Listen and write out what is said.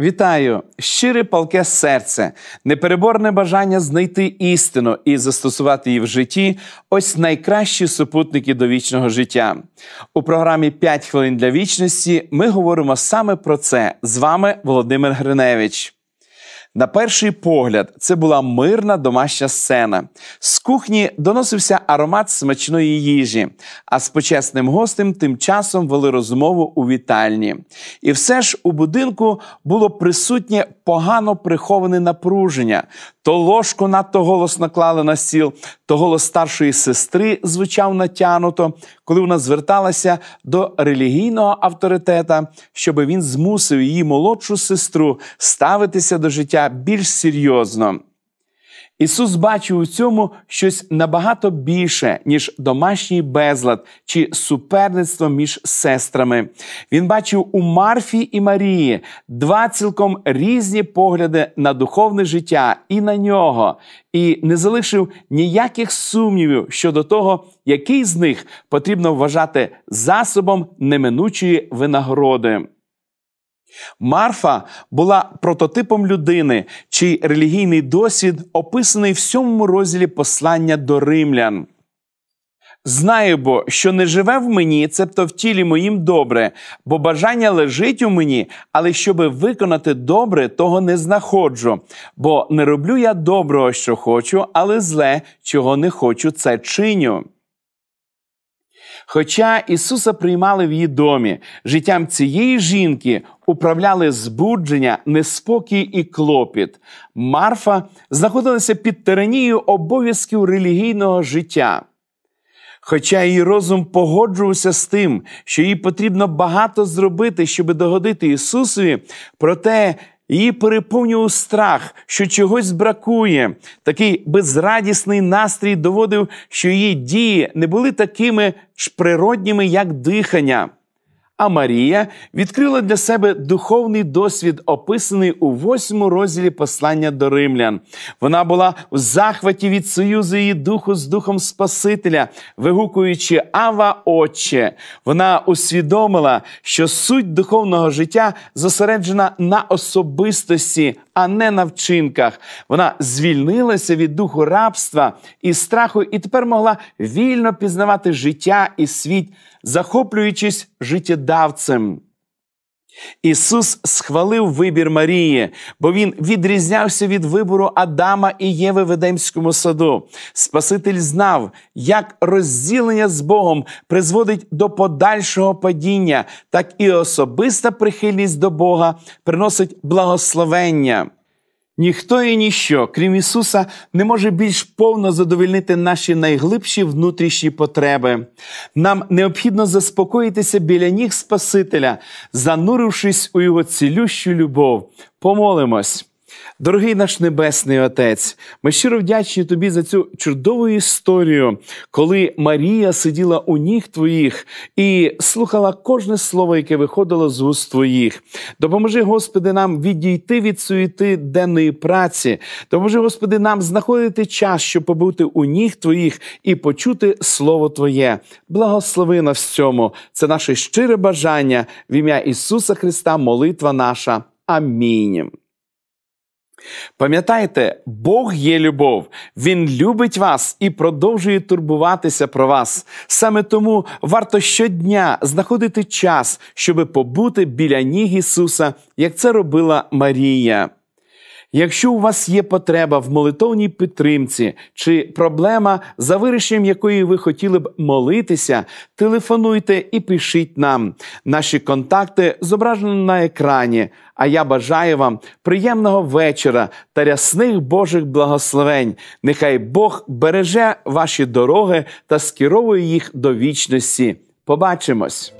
Вітаю! Щире палке серце, непереборне бажання знайти істину і застосувати її в житті ось найкращі супутники до вічного життя. У програмі «5 хвилин для вічності ми говоримо саме про це. З вами Володимир Гриневич. На перший погляд, це була мирна домашня сцена. З кухні доносився аромат смачної їжі, а з почесним гостем тим часом вели розмову у вітальні. І все ж у будинку було присутнє погано приховане напруження. То ложку надто голосно клали на стіл, то голос старшої сестри звучав натянуто, коли вона зверталася до релігійного авторитета, щоб він змусив її молодшу сестру ставитися до життя більш серйозно. Ісус бачив у цьому щось набагато більше, ніж домашній безлад чи суперництво між сестрами. Він бачив у Марфі і Марії два цілком різні погляди на духовне життя і на нього, і не залишив ніяких сумнівів щодо того, який з них потрібно вважати засобом неминучої винагороди. Марфа була прототипом людини, чий релігійний досвід описаний в сьомому розділі послання до римлян. Знаю бо, що не живе в мені, цебто в тілі моїм добре, бо бажання лежить у мені, але щоби виконати добре, того не знаходжу. Бо не роблю я доброго, що хочу, але зле, чого не хочу, це чиню. Хоча Ісуса приймали в її домі, життям цієї жінки управляли збудження, неспокій і клопіт. Марфа знаходилася під тиранією обов'язків релігійного життя. Хоча її розум погоджувався з тим, що їй потрібно багато зробити, щоб догодити Ісусові, проте Її переповнював страх, що чогось бракує. Такий безрадісний настрій доводив, що її дії не були такими ж природніми, як дихання. А Марія відкрила для себе духовний досвід, описаний у восьмому розділі послання до римлян. Вона була в захваті від союзу її духу з духом Спасителя, вигукуючи Ава Отче. Вона усвідомила, що суть духовного життя зосереджена на особистості, а не на вчинках. Вона звільнилася від духу рабства і страху, і тепер могла вільно пізнавати життя і світ захоплюючись життєдавцем. Ісус схвалив вибір Марії, бо Він відрізнявся від вибору Адама і Єви в Едемському саду. Спаситель знав, як розділення з Богом призводить до подальшого падіння, так і особиста прихильність до Бога приносить благословення. Ніхто і ніщо, крім Ісуса, не може більш повно задовільнити наші найглибші внутрішні потреби. Нам необхідно заспокоїтися біля ніг Спасителя, занурившись у Його цілющу любов. Помолимось. Дорогий наш Небесний Отець, ми щиро вдячні тобі за цю чудову історію, коли Марія сиділа у ніг твоїх і слухала кожне слово, яке виходило з уст твоїх. Допоможи, Господи, нам відійти від суєти денної праці. Допоможи, Господи, нам знаходити час, щоб побути у ніг Твоїх і почути Слово Твоє. Благослови нас в цьому. Це наше щире бажання в ім'я Ісуса Христа, молитва наша. Амінь. Пам'ятайте, Бог є любов, Він любить вас і продовжує турбуватися про вас. Саме тому варто щодня знаходити час, щоб побути біля ніг Ісуса, як це робила Марія. Якщо у вас є потреба в молитовній підтримці чи проблема, за вирішенням якої ви хотіли б молитися, телефонуйте і пишіть нам. Наші контакти зображені на екрані. А я бажаю вам приємного вечора та рясних Божих благословень. Нехай Бог береже ваші дороги та скеровує їх до вічності. Побачимось!